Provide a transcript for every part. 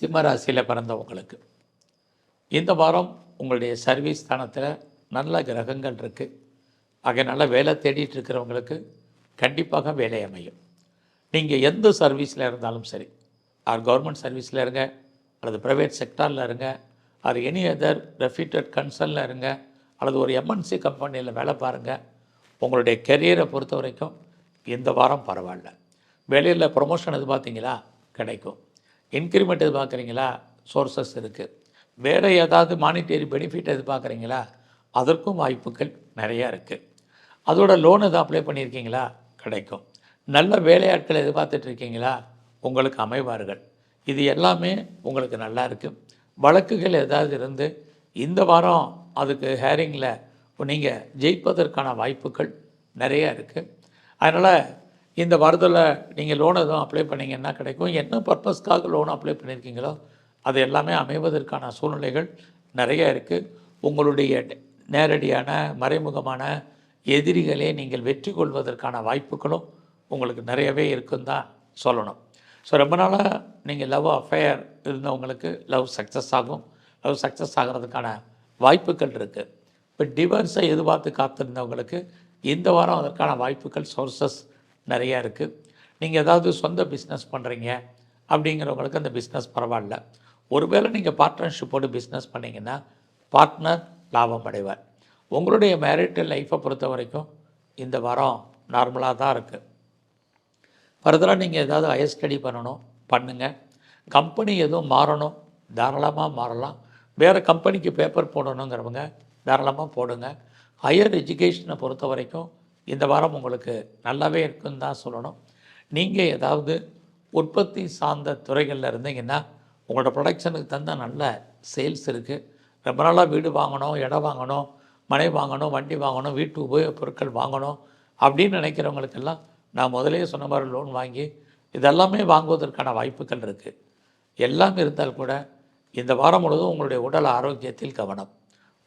சிம்மராசியில் பிறந்தவங்களுக்கு. இந்த வாரம் உங்களுடைய சர்வீஸ் ஸ்தானத்தில் நல்ல கிரகங்கள் இருக்குது அதனால வேலை தேடிட்டு இருக்கிறவங்களுக்கு கண்டிப்பாக வேலை அமையும். நீங்கள் எந்த சர்வீஸில் இருந்தாலும் சரி ஆர் கவர்மெண்ட் சர்வீஸில் இருங்க அல்லது ப்ரைவேட் செக்டாரில் இருங்க ஆர் எனி அதர் ரெஃப்யூட்டட் கன்சர்னில் இருங்க அல்லது ஒரு எம்என்சி கம்பெனியில் வேலை பாருங்கள் உங்களுடைய கெரியரை பொறுத்த வரைக்கும் இந்த வாரம் பரவாயில்ல. வேலையில் ப்ரொமோஷன் எதிர்பார்த்தீங்களா? கிடைக்கும். இன்க்ரிமெண்ட் எதிர்பார்க்குறீங்களா? சோர்சஸ் இருக்குது வேறு ஏதாவது மானிட்டரி பெனிஃபிட் எதிர்பார்க்குறீங்களா? அதற்கும் வாய்ப்புகள் நிறையா இருக்குது அதோட லோன் எதுவும் அப்ளை பண்ணியிருக்கீங்களா? கிடைக்கும். நல்ல வேலையாட்கள் எதிர்பார்த்துட்ருக்கீங்களா உங்களுக்கு அமைவார்கள். இது எல்லாமே உங்களுக்கு நல்லா இருக்குது வழக்குகள் ஏதாவது இருந்து இந்த வாரம் அதுக்கு ஹேரிங்கில் நீங்கள் ஜெயிப்பதற்கான வாய்ப்புகள் நிறையா இருக்குது அதனால் இந்த வாரத்தில் நீங்கள் லோன் எதுவும் அப்ளை பண்ணிங்கன்னா கிடைக்கும். என்ன பர்பஸ்க்காக லோன் அப்ளை பண்ணியிருக்கீங்களோ அது எல்லாமே அமைவதற்கான சூழ்நிலைகள் நிறைய இருக்குது உங்களுடைய நேரடியான மறைமுகமான எதிரிகளே நீங்கள் வெற்றி கொள்வதற்கான வாய்ப்புகளும் உங்களுக்கு நிறையவே இருக்குன்னு தான் சொல்லணும். ஸோ ரொம்ப நாளாக நீங்கள் லவ் அஃபேர் இருந்தவங்களுக்கு லவ் சக்ஸஸ் ஆகும். லவ் சக்ஸஸ் ஆகிறதுக்கான வாய்ப்புகள் இருக்குது இப்போ டிவர்ஸை எதிர்பார்த்து காத்திருந்தவங்களுக்கு இந்த வாரம் அதற்கான வாய்ப்புகள் சோர்சஸ் நிறையா இருக்குது நீங்கள் ஏதாவது சொந்த பிஸ்னஸ் பண்ணுறீங்க அப்படிங்கிறவங்களுக்கு அந்த பிஸ்னஸ் பரவாயில்ல. ஒருவேளை நீங்கள் பார்ட்னர்ஷிப்போடு பிஸ்னஸ் பண்ணிங்கன்னா பார்ட்னர் லாபம் அடைவார். உங்களுடைய மேரிட்டல் லைஃப்பை பொறுத்த வரைக்கும் இந்த வாரம் நார்மலாக தான் இருக்குது ஃபர்தராக நீங்கள் ஏதாவது ஹையர் ஸ்டடி பண்ணணும் பண்ணுங்கள் கம்பெனி எதுவும் மாறணும் தாராளமாக மாறலாம். வேறு கம்பெனிக்கு பேப்பர் போடணுங்கிறவங்க தாராளமாக போடுங்க. ஹையர் எஜுகேஷனை பொறுத்த வரைக்கும் இந்த வாரம் உங்களுக்கு நல்லாவே இருக்குன்னு தான் சொல்லணும். நீங்கள் ஏதாவது உற்பத்தி சார்ந்த துறைகளில் இருந்தீங்கன்னா உங்களோட ப்ரொடக்ஷனுக்கு தந்த நல்ல சேல்ஸ் இருக்குது ரொம்ப நாளாக வீடு வாங்கணும் இடம் வாங்கணும் மனை வாங்கணும் வண்டி வாங்கணும் வீட்டு உபயோகப் பொருட்கள் வாங்கணும் அப்படின்னு நினைக்கிறவங்களுக்கெல்லாம் நான் முதலே சொன்ன மாதிரி லோன் வாங்கி இதெல்லாமே வாங்குவதற்கான வாய்ப்புகள் இருக்குது எல்லாம் இருந்தால் கூட இந்த வாரம் முழுவதும் உங்களுடைய உடல் ஆரோக்கியத்தில் கவனம்.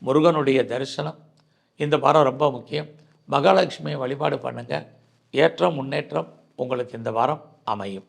முருகனுடைய தரிசனம். இந்த வாரம் ரொம்ப முக்கியம். மகாலட்சுமியை வழிபாடு பண்ணுங்கள் ஏற்றம் முன்னேற்றம் உங்களுக்கு இந்த வாரம் அமையும்.